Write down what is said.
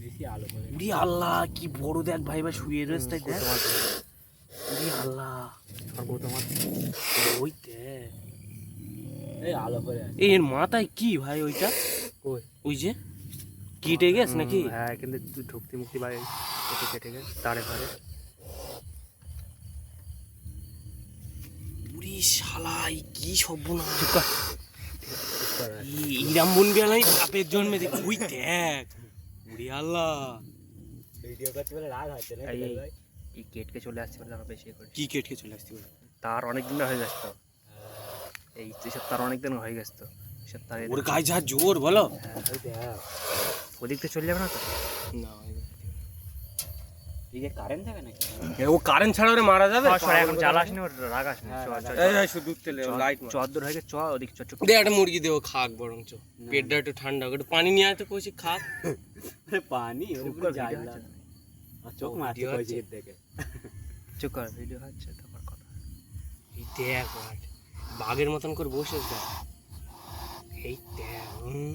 বেশি আলো করে। উড়ি আল্লাহ কি বড় দেখ ভাই ভাই শুয়ে রয়েছে তাই দেখ। উড়ি আল্লাহ। তোমার ওই এই আলো করে এই এর মাথায় কি ভাই ওইটা? কই? ওই যে কিটে গেছ নাকি? হ্যাঁ কিন্তু তুই ঢুকতি মুক্তি ভাই কেটে কেটে গেছে তারে ফারে। উড়ি শালাই কি সর্বনাশ। করে। ই- ইরাম বাপের জন্মে দেখ ওই দেখ উড়ি আল্লাহ ভিডিও করতে বলে রাগ হচ্ছে না এই- কেটকে চলে আসছে বলে আমরা বেশি করে কি কেটকে চলে আসছি বলে তার অনেক দিন হয়ে গেছে তো এই এইসব তার অনেক দিন হয়ে গেছে তো তার ওর গায়ে যা জোর বলো ওদিক থেকে চলে যাবে না তো না এই যে কারেন্ট থাকে নাকি ও কারেন্ট ছাড়া ওরে মারা যাবে? এখন ওর হ্যাঁ, চ, চ, চ। এই, এই, শুধু তেলে লাইট চদ্দর হয়ে চ ওদিকে চ দে একটা মুরগি দেবো খাক বরং চো পেটটা একটু ঠান্ডা একটু পানি নিয়ে আসতে কইছি খাক। পানি ওর চোখ চুপ কর ভিডিও হচ্ছে তারপর কথা। এই দেখ বাঘের মতন করে বসে দেখ এই দেখ হুম